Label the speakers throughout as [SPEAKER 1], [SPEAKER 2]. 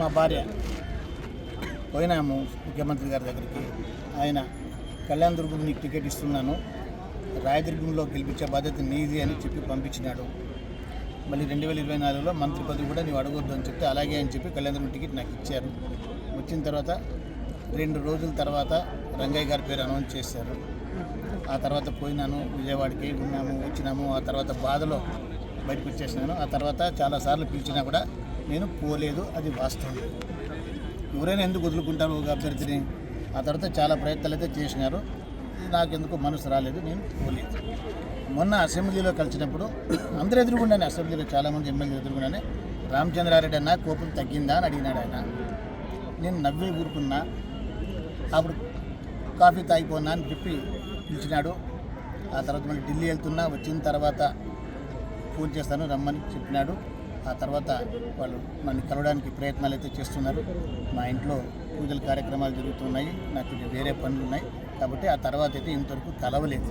[SPEAKER 1] మా భార్య పోయినాము ముఖ్యమంత్రి గారి దగ్గరికి. ఆయన కళ్యాణ్ దుర్గం నీకు టికెట్ ఇస్తున్నాను. రాయదుర్గంలో గెలిపించే బాధ్యత నీది అని చెప్పి పంపించినాడు. మళ్ళీ రెండు వేల ఇరవై నాలుగులో మంత్రి పదవి కూడా నీవు అడగొద్దు అని చెప్తే అలాగే అని చెప్పి కళ్యాణ్ దుర్గం టికెట్ నాకు ఇచ్చారు. వచ్చిన తర్వాత రెండు రోజుల తర్వాత రంగయ్య గారి పేరు అనౌన్స్ చేశారు. ఆ తర్వాత పోయినాను విజయవాడకి ఉన్నాము వచ్చినాము. ఆ తర్వాత బాధలో బయటకు వచ్చేసినాను. ఆ తర్వాత చాలాసార్లు పిలిచినా కూడా నేను పోలేదు అది వాస్తవం. ఎవరైనా ఎందుకు వదులుకుంటారు ఒక అభ్యర్థిని ఆ తర్వాత చాలా ప్రయత్నాలు అయితే చేసినారు. నాకెందుకు మనసు రాలేదు నేను పోలేదు. మొన్న అసెంబ్లీలో కలిసినప్పుడు అందరూ ఎదురుగుండానే అసెంబ్లీలో చాలామంది ఎమ్మెల్యేలు ఎదురుగుండానే రామచంద్రారెడ్డి అన్న కోపం తగ్గిందా అని అడిగినాడు ఆయన. నేను నవ్వే ఊరుకున్నా అప్పుడు కాఫీ తాగిపోనా అని చెప్పి పిలిచినాడు. ఆ తర్వాత మళ్ళీ ఢిల్లీ వెళ్తున్నా వచ్చిన తర్వాత ఫోన్ చేస్తాను రమ్మని చెప్పినాడు. ఆ తర్వాత వాళ్ళు నన్ను కలవడానికి ప్రయత్నాలు అయితే చేస్తున్నారు. మా ఇంట్లో పూజల కార్యక్రమాలు జరుగుతున్నాయి. నాకు వేరే పనులు ఉన్నాయి కాబట్టి ఆ తర్వాత అయితే ఇంతవరకు కలవలేదు.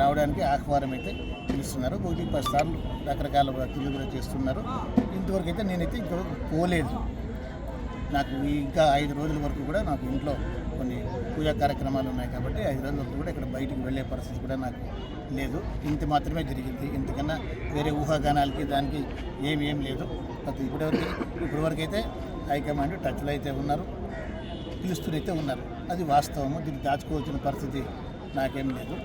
[SPEAKER 1] రావడానికి ఆహ్వానం అయితే పిలుస్తున్నారు. ఒకటి పది సార్లు రకరకాల వ్యక్తులు కూడా చేస్తున్నారు. ఇంతవరకు అయితే నేనైతే ఇంతవరకు పోలేదు. నాకు ఇంకా ఐదు రోజుల వరకు కూడా నాకు ఇంట్లో కొన్ని పూజా కార్యక్రమాలు ఉన్నాయి కాబట్టి ఐదు రోజుల వరకు కూడా ఇక్కడ బయటికి వెళ్ళే పరిస్థితి కూడా నాకు లేదు. ఇంత మాత్రమే జరిగింది. ఇంతకన్నా వేరే ఊహాగానాలకి దానికి ఏమి ఏం లేదు. ప్రతి ఇప్పటివరకు ఇప్పటివరకు అయితే హైకమాండ్ టచ్లో అయితే ఉన్నారు. పిలుస్తూనైతే ఉన్నారు. అది వాస్తవము. దీన్ని దాచుకోవాల్సిన పరిస్థితి నాకేం లేదు.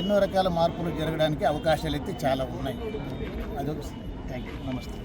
[SPEAKER 1] ఎన్నో రకాల మార్పులు జరగడానికి అవకాశాలు అయితే చాలా ఉన్నాయి. అదొక థ్యాంక్ యూ నమస్తే